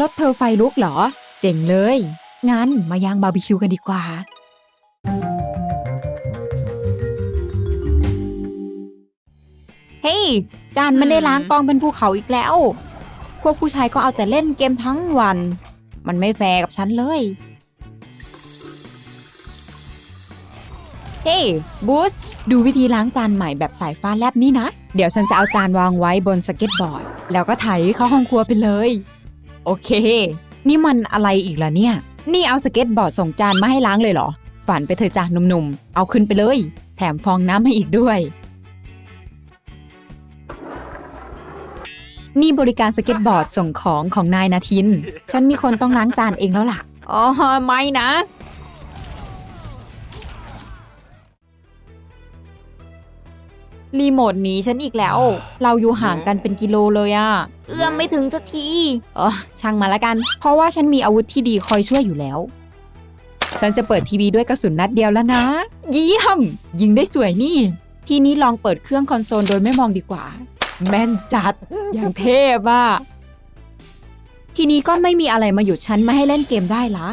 รถเธอไฟลุกเหรอ เจ๋งเลย งั้นมาย่างบาร์บีคิวกันดีกว่า เฮ้ย จานมันได้ล้างกองเป็นภูเขาอีกแล้ว พวกผู้ชายก็เอาแต่เล่นเกมทั้งวัน มันไม่แฟร์กับฉันเลย เฮ้ยบูสดูวิธีล้างจานใหม่แบบสายฟ้าแลบนี่นะ เดี๋ยวฉันจะเอาจานวางไว้บนสเก็ตบอร์ด แล้วก็ไถเข้าห้องครัวไปเลย โอเค นี่มันอะไรอีกล่ะเนี่ย นี่เอาสเก็ตบอร์ดส่งจานมาให้ล้างเลยเหรอ ฝันไปเถอะจ้าหนุ่มๆ เอาขึ้นไปเลย แถมฟองน้ำให้อีกด้วย นี่บริการสเก็ตบอร์ดส่งของของนายนาทิน ฉันมีคนต้องล้างจานเองแล้วล่ะ อ๋อ ไม่นะ รีโมทหนีฉันอีกแล้ว เราอยู่ห่างกันเป็นกิโลเลยอะเอื้อมไม่ถึงสักทีเออช่างมาละกัน เพราะว่าฉันมีอาวุธที่ดีคอยช่วยอยู่แล้ว ฉันจะเปิดทีวีด้วยกระสุนนัดเดียวแล้วนะ เยี่ยมยิงได้สวยนี่ ทีนี้ลองเปิดเครื่องคอนโซลโดยไม่มองดีกว่า แม่นจัดอย่างเทพอะทีนี้ก็ไม่มีอะไรมาหยุดฉันไม่ให้เล่นเกมได้ละ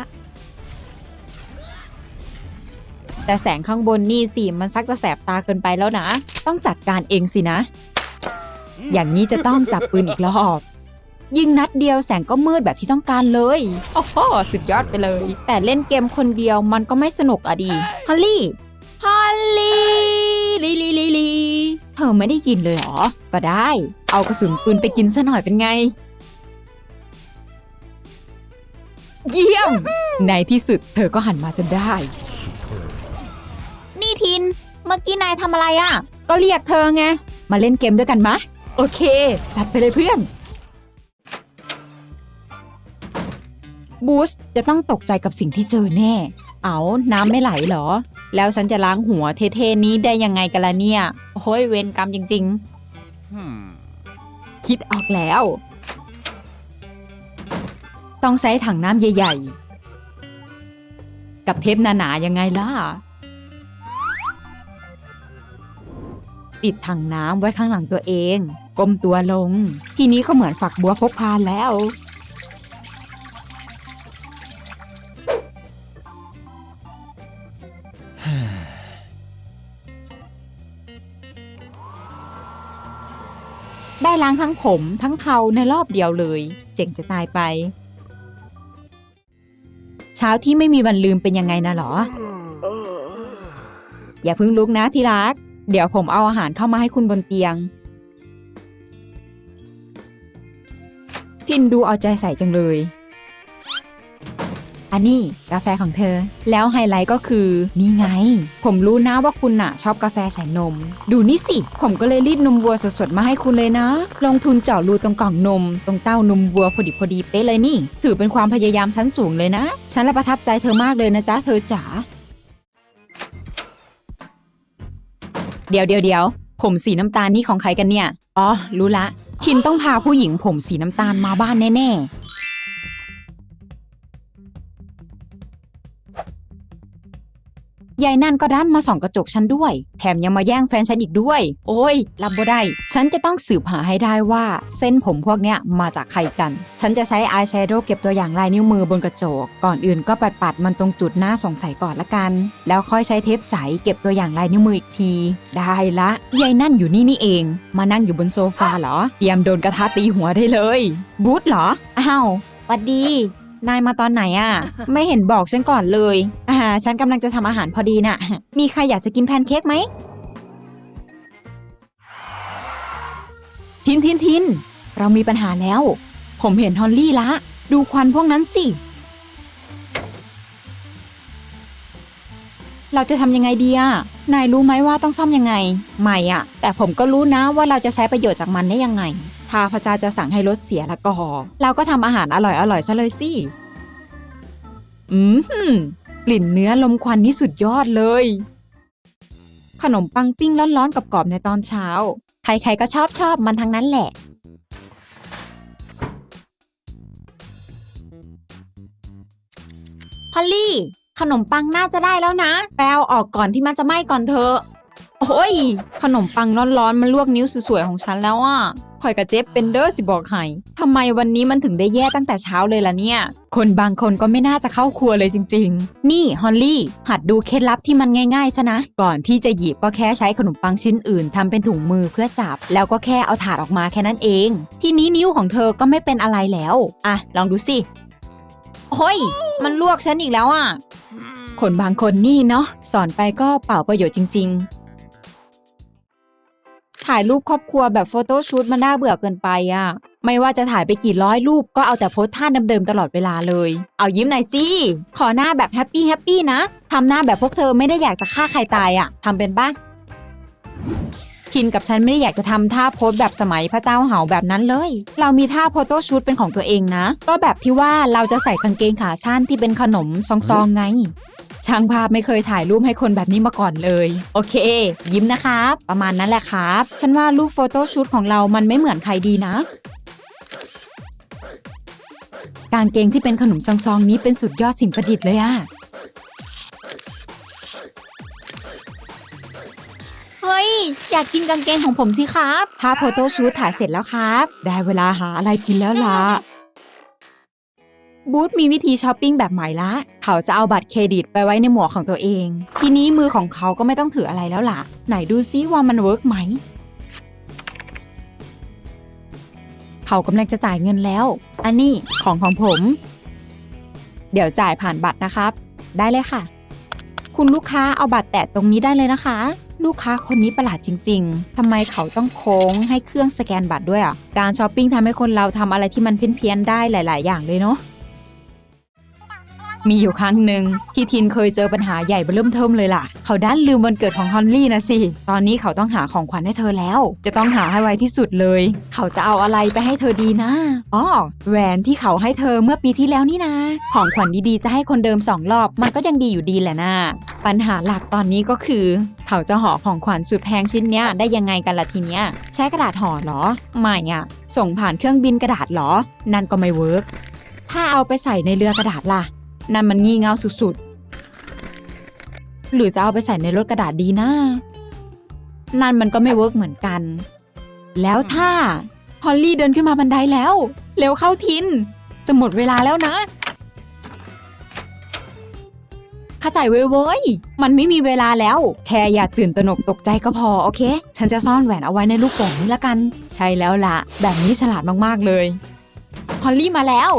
แต่แสงข้างบนนี่สิมันซักจะแสบตาเกินไปแล้วนะ ต้องจัดการเองสินะ อย่างนี้จะต้องจับปืนอีกรอบ ยิงนัดเดียวแสงก็มืดแบบที่ต้องการเลย โอ้โหสุดยอดไปเลย แต่เล่นเกมคนเดียวมันก็ไม่สนุกอะดีฮอลลี่ฮอลลี่ลีลีลีลีเธอไม่ได้ยินเลยเหรอ ก็ได้ เอากระสุนปืนไปกินซะหน่อยเป็นไง เยี่ยม ในที่สุดเธอก็หันมาจนได้ นี่ทิน เมื่อกี้นายทำอะไรอะ่ะ ก็เรียกเธอไง มาเล่นเกมด้วยกันมะ โอเค จัดไปเลยเพื่อน บูสจะต้องตกใจกับสิ่งที่เจอแน่ เอาน้ำไม่ไหลเหรอ แล้วฉันจะล้างหัวเท่ๆนี้ได้ยังไงกันล่ะเนี่ยโอ้ยเวรกรรมจริง ๆ คิดออกแล้ว ต้องใช้ถังน้ำใหญ่ ๆ กับเทปหนาๆยังไงล่ะ ติดถังน้ำไว้ข้างหลังตัวเองก้มตัวลง ทีนี้ก็เหมือนฝักบัวพกพาแล้ว ได้ล้างทั้งผมทั้งเขาในรอบเดียวเลย เจ๋งจะตายไป เช้าที่ไม่มีวันลืมเป็นยังไงนะหรอ อย่าเพิ่งลุกนะที่รัก เดี๋ยวผมเอาอาหารเข้ามาให้คุณบนเตียงทินดูเอาใจใส่จังเลย อันนี้กาแฟของเธอ แล้วไฮไลท์ก็คือ นี่ไง ผมรู้นะว่าคุณน่ะ ชอบกาแฟใส่นม ดูนี่สิ ผมก็เลยรีดนมวัวสดๆ มาให้คุณเลยนะ ลงทุนเจาะรูตรงกล่องนม ตรงเต้านมวัวพอดีพอดีเป๊ะเลยนี่ ถือเป็นความพยายามชั้นสูงเลยนะ ฉันละประทับใจเธอมากเลยนะจ๊ะเธอจ๋า เดี๋ยวเดี๋ยวเดี๋ยวผมสีน้ำตาลนี่ของใครกันเนี่ย อ๋อ รู้ละ คินต้องพาผู้หญิงผมสีน้ำตาลมาบ้านแน่ ยายนั่นก็ดันมาส่องกระจกฉันด้วย แถมยังมาแย่งแฟนฉันอีกด้วย โอ้ย รับบ่ได้ ฉันจะต้องสืบหาให้ได้ว่า เส้นผมพวกเนี้ยมาจากใครกัน ฉันจะใช้อายแชโดว์เก็บตัวอย่างลายนิ้วมือบนกระจก ก่อนอื่นก็ปัดปัดมันตรงจุดน่าสงสัยก่อนละกัน แล้วค่อยใช้เทปใสเก็บตัวอย่างลายนิ้วมืออีกที ได้ละยายนั่นอยู่นี่นี่เอง มานั่งอยู่บนโซฟาเหรอ เตรียมโดนกระทะตีหัวได้เลย บูธเหรอ อ้าวหวัดดี นายมาตอนไหนอะ่ะ ไม่เห็นบอกฉันก่อนเลยอ่าฉันกำลังจะทำอาหารพอดีน่ะ มีใครอยากจะกินแพนเค้กไหม ทินทินทินเรามีปัญหาแล้ว ผมเห็นฮอลลี่ละ ดูควันพวกนั้นสิ เราจะทำยังไงดีอะนายรู้ไหมว่าต้องซ่อมยังไง ไม่อะแต่ผมก็รู้นะว่าเราจะใช้ประโยชน์จากมันได้ยังไงถ้าพระเจ้าจะสั่งให้รถเสียแล้วก็เราก็ทำอาหารอร่อยๆซะเลยสิ อืมหืมกลิ่นเนื้อลมควันนี่สุดยอดเลย ขนมปังปิ้งร้อนๆกับกรอบๆในตอนเช้า ใครๆก็ชอบชอบมันทั้งนั้นแหละ พอลลี่ ขนมปังน่าจะได้แล้วนะ แปลออกก่อนที่มันจะไหม้ก่อนเถอะ โอ้ย ขนมปังร้อนๆ มันลวกนิ้วสวยๆ ของฉันแล้วอะคอยกับเจ๊เป็นเดอร์สิบอกให้ทำไมวันนี้มันถึงได้แย่ตั้งแต่เช้าเลยล่ะเนี่ย คนบางคนก็ไม่น่าจะเข้าครัวเลยจริง ๆ นี่ฮอลลี่ หัดดูเคล็ดลับที่มันง่ายๆซะนะ ก่อนที่จะหยิบก็แค่ใช้ขนมปังชิ้นอื่นทำเป็นถุงมือเพื่อจับ แล้วก็แค่เอาถาดออกมาแค่นั้นเอง ทีนี้นิ้วของเธอก็ไม่เป็นอะไรแล้ว อะ ลองดูสิโอ้ย มันลวกฉันอีกแล้วอะ คนบางคนนี่เนาะสอนไปก็เปล่าประโยชน์จริง ๆ ถ่ายรูปครอบครัวแบบโฟโต้ชูตมันน่าเบื่อเกินไปอะไม่ว่าจะถ่ายไปกี่ร้อยรูปก็เอาแต่โพสท่าเดิมๆตลอดเวลาเลย เอายิ้มหน่อยสิ ขอหน้าแบบแฮปปี้แฮปปี้นะ ทำหน้าแบบพวกเธอไม่ได้อยากจะฆ่าใครตายอะทำเป็นปะคินกับฉันไม่ได้อยากจะทำท่าโพสแบบสมัยพระเจ้าเหาแบบนั้นเลย เรามีท่าโฟโต้ชูตเป็นของตัวเองนะ ก็แบบที่ว่าเราจะใส่กางเกงขาสั้นที่เป็นขนมซองๆไง ช่างภาพไม่เคยถ่ายรูปให้คนแบบนี้มาก่อนเลย โอเค ยิ้มนะครับ ประมาณนั้นแหละครับ ฉันว่ารูปโฟโต้ชูตของเรามันไม่เหมือนใครดีนะกางเกงที่เป็นขนมซองๆนี้เป็นสุดยอดสิ่งประดิษฐ์เลยอะเฮ้ย อยากกินกางเกงของผมสิครับภาพโฟโต้ชูตถ่ายเสร็จแล้วครับ ได้เวลาหาอะไรกินแล้วล่ะ บูธมีวิธีช้อปปิ้งแบบใหม่ละ เขาจะเอาบัตรเครดิตไปไว้ในหมวกของตัวเอง ทีนี้มือของเขาก็ไม่ต้องถืออะไรแล้วล่ะ ไหนดูซิว่ามันเวิร์กไหม เขากำลังจะจ่ายเงินแล้ว อันนี้ของของผม เดี๋ยวจ่ายผ่านบัตรนะครับ ได้เลยค่ะ คุณลูกค้าเอาบัตรแตะตรงนี้ได้เลยนะคะ ลูกค้าคนนี้ประหลาดจริง ๆทำไมเขาต้องโค้งให้เครื่องสแกนบัตรด้วยอะ การช้อปปิ้งทำให้คนเราทำอะไรที่มันเพี้ยนๆได้หลาย ๆ อย่างเลยเนาะ มีอยู่ครั้งหนึ่งที่ทินเคยเจอปัญหาใหญ่เบิ่มเทิมเลยล่ะ เขาดันลืมวันเกิดของฮอนลี่นะสิ ตอนนี้เขาต้องหาของขวัญให้เธอแล้ว จะต้องหาให้ไวที่สุดเลย เขาจะเอาอะไรไปให้เธอดีนะอ๋อแหวนที่เขาให้เธอเมื่อปีที่แล้วนี่นะ ของขวัญดีๆจะให้คนเดิมสองรอบมันก็ยังดีอยู่ดีแหละนะปัญหาหลักตอนนี้ก็คือ เขาจะห่อของขวัญสุดแพงชิ้นเนี้ยได้ยังไงกันล่ะทีเนี้ย ใช้กระดาษห่อเหรอ ไม่อะส่งผ่านเครื่องบินกระดาษเหรอ นั่นก็ไม่เวิร์กถ้าเอาไปใส่ในเรือกระดาษล่ะ นั่นมันงี่เง่าสุดๆ หรือจะเอาไปใส่ในรถกระดาษดีนะนั่นมันก็ไม่เวิร์กเหมือนกัน แล้วถ้าฮอลลี่เดินขึ้นมาบันไดแล้ว เร็วเข้าทิน จะหมดเวลาแล้วนะข้าใจเว้ยเว้ย มันไม่มีเวลาแล้ว แค่อย่าตื่นตระหนกตกใจก็พอ โอเค ฉันจะซ่อนแหวนเอาไว้ในลูกโป่งนี้ละกัน ใช่แล้วละ แบบนี้ฉลาดมากๆเลย ฮอลลี่มาแล้ว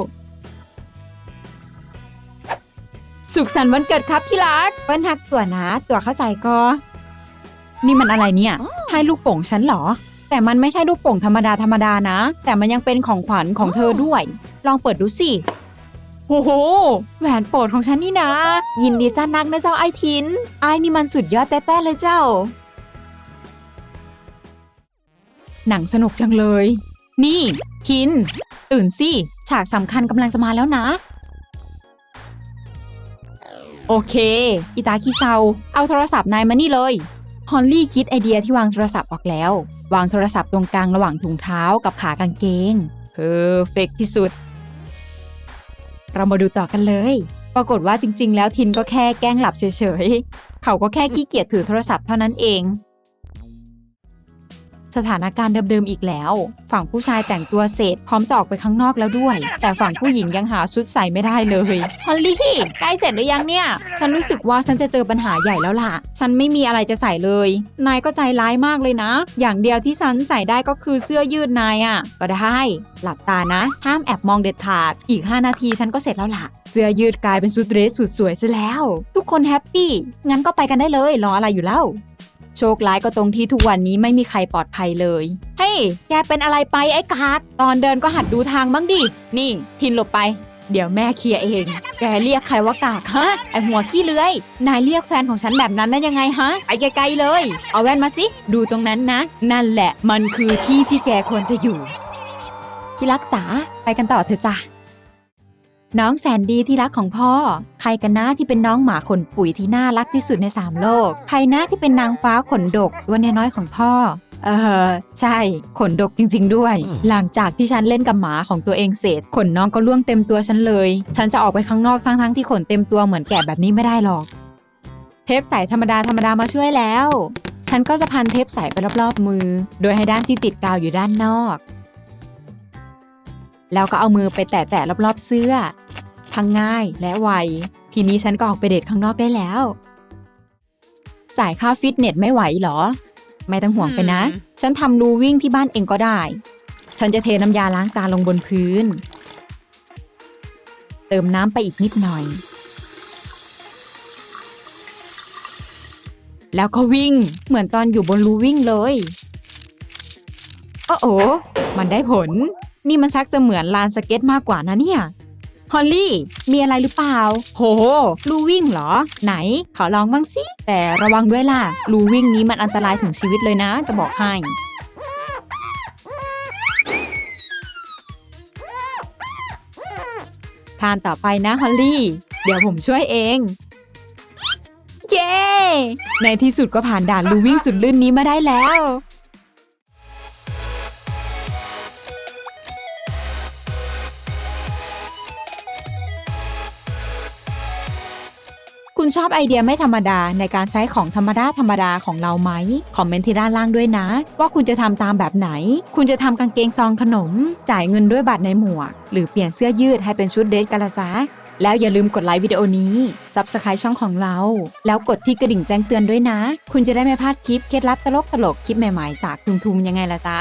สุขสันต์วันเกิดครับที่รัก เปิ้ลทักตัวนะ ตัวเข้าใจก็นี่มันอะไรเนี่ยให้ลูกโป่งฉันเหรอ แต่มันไม่ใช่ลูกโป่งธรรมดาธรรมดานะ แต่มันยังเป็นของขวัญของเธอด้วย ลองเปิดดูสิโอ้โห แหวนโปรดของฉันนี่นะ ยินดีจ้านักนะเจ้าไอทิน ไอนี่มันสุดยอดแต้ๆเลยเจ้า หนังสนุกจังเลย นี่ ทิน ตื่นสิ ฉากสำคัญกำลังจะมาแล้วนะ โอเค อิตาคิเซา เอาโทรศัพท์นายมานี่เลย ฮอลลี่คิดไอเดียที่วางโทรศัพท์ออกแล้ว วางโทรศัพท์ตรงกลางระหว่างถุงเท้ากับขากางเกงเพอร์เฟกที่สุด เรามาดูต่อกันเลย ปรากฏว่าจริง ๆ แล้วทินก็แค่แกล้งหลับเฉยๆ เขาก็แค่ขี้เกียจถือโทรศัพท์เท่านั้นเอง สถานการณ์เดิมๆอีกแล้ว ฝั่งผู้ชายแต่งตัวเสร็จพร้อมจะออกไปข้างนอกแล้วด้วย แต่ฝั่งผู้หญิงยังหาชุดใส่ไม่ได้เลยฮอลลี่ใกล้เสร็จหรือยังเนี่ย ฉันรู้สึกว่าฉันจะเจอปัญหาใหญ่แล้วล่ะ ฉันไม่มีอะไรจะใส่เลย นายก็ใจร้ายมากเลยนะ อย่างเดียวที่ฉันใส่ได้ก็คือเสื้อยืดนายอะ่ะ ก็ได้ หลับตานะ ห้ามแอบมองเด็ดขาด อีก 5 นาทีฉันก็เสร็จแล้วล่ะ เสื้อยืดกลายเป็นชุดเดรสสุดสวยซะแล้ว ทุกคนแฮปปี้ งั้นก็ไปกันได้เลย รออะไรอยู่แล้ว โชคร้ายก็ตรงที่ทุกวันนี้ไม่มีใครปลอดภัยเลย เฮ้ย แกเป็นอะไรไปไอ้กากตอนเดินก็หัดดูทางบ้างดิ นี่ ทินหลบไป เดี๋ยวแม่เคลียร์เอง แกเรียกใครว่ากากฮะ ไอหัวขี้เลื้อย นายเรียกแฟนของฉันแบบนั้นได้ยังไงฮะ ไปไกลๆเลย เอาแว่นมาสิ ดูตรงนั้นนะ นั่นแหละ มันคือที่ที่แกควรจะอยู่ ที่รักษา ไปกันต่อเถอะจ้ะ น้องแสนดีที่รักของพ่อ ใครกันนะที่เป็นน้องหมาขนปุ๋ยที่น่ารักที่สุดในสามโลก ใครนะที่เป็นนางฟ้าขนดกตัวน้อยๆของพ่อ เออ ใช่ ขนดกจริง ๆ ด้วย หลังจากที่ฉันเล่นกับหมาของตัวเองเสร็จ ขนน้องก็ล่วงเต็มตัวฉันเลย ฉันจะออกไปข้างนอกทั้งๆที่ขนเต็มตัวเหมือนแกะแบบนี้ไม่ได้หรอก เทปใสธรรมดาธรรมดามาช่วยแล้วฉฉันก็จะพันเทปใสไปรอบๆมือ โดยให้ด้านที่ติดกาวอยู่ด้านนอก แล้วก็เอามือไปแตะๆรอบๆเสื้อ ทั้งง่ายและไว ทีนี้ฉันก็ออกไปเดทข้างนอกได้แล้ว จ่ายค่าฟิตเนสไม่ไหวเหรอ ไม่ต้องห่วงไปนะอืมฉันทำรูวิ่งที่บ้านเองก็ได้ ฉันจะเทน้ำยาล้างจานลงบนพื้น เติมน้ำไปอีกนิดหน่อย แล้วก็วิ่งเหมือนตอนอยู่บนรูวิ่งเลยโอ้โอมันได้ผล นี่มันชักจะเหมือนลานสเก็ตมากกว่านะเนี่ย ฮอลลี่ มีอะไรหรือเปล่า โหรูวิ่งเหรอ ไหน ขอลองบ้างสิ แต่ระวังด้วยล่ะรูวิ่งนี้มันอันตรายถึงชีวิตเลยนะ จะบอกให้ทานต่อไปนะฮอลลี่ เดี๋ยวผมช่วยเอง เย้ ในที่สุดก็ผ่านด่านรูวิ่งสุดลื่นนี้มาได้แล้ว ชอบไอเดียไม่ธรรมดาในการใช้ของธรรมดาธรรมดาของเราไหม คอมเมนต์ที่ด้านล่างด้วยนะ ว่าคุณจะทำตามแบบไหน คุณจะทำกางเกงซองขนม จ่ายเงินด้วยบัตรในหมวก หรือเปลี่ยนเสื้อยืดให้เป็นชุดเดทกันละจ๊ะแล้วอย่าลืมกดไลค์วิดีโอนี้ Subscribe ช่องของเรา แล้วกดที่กระดิ่งแจ้งเตือนด้วยนะ คุณจะได้ไม่พลาดคลิปเคล็ดลับตลกตลกคลิปใหม่ๆ จากทุมๆยังไงล่ะจ๊ะ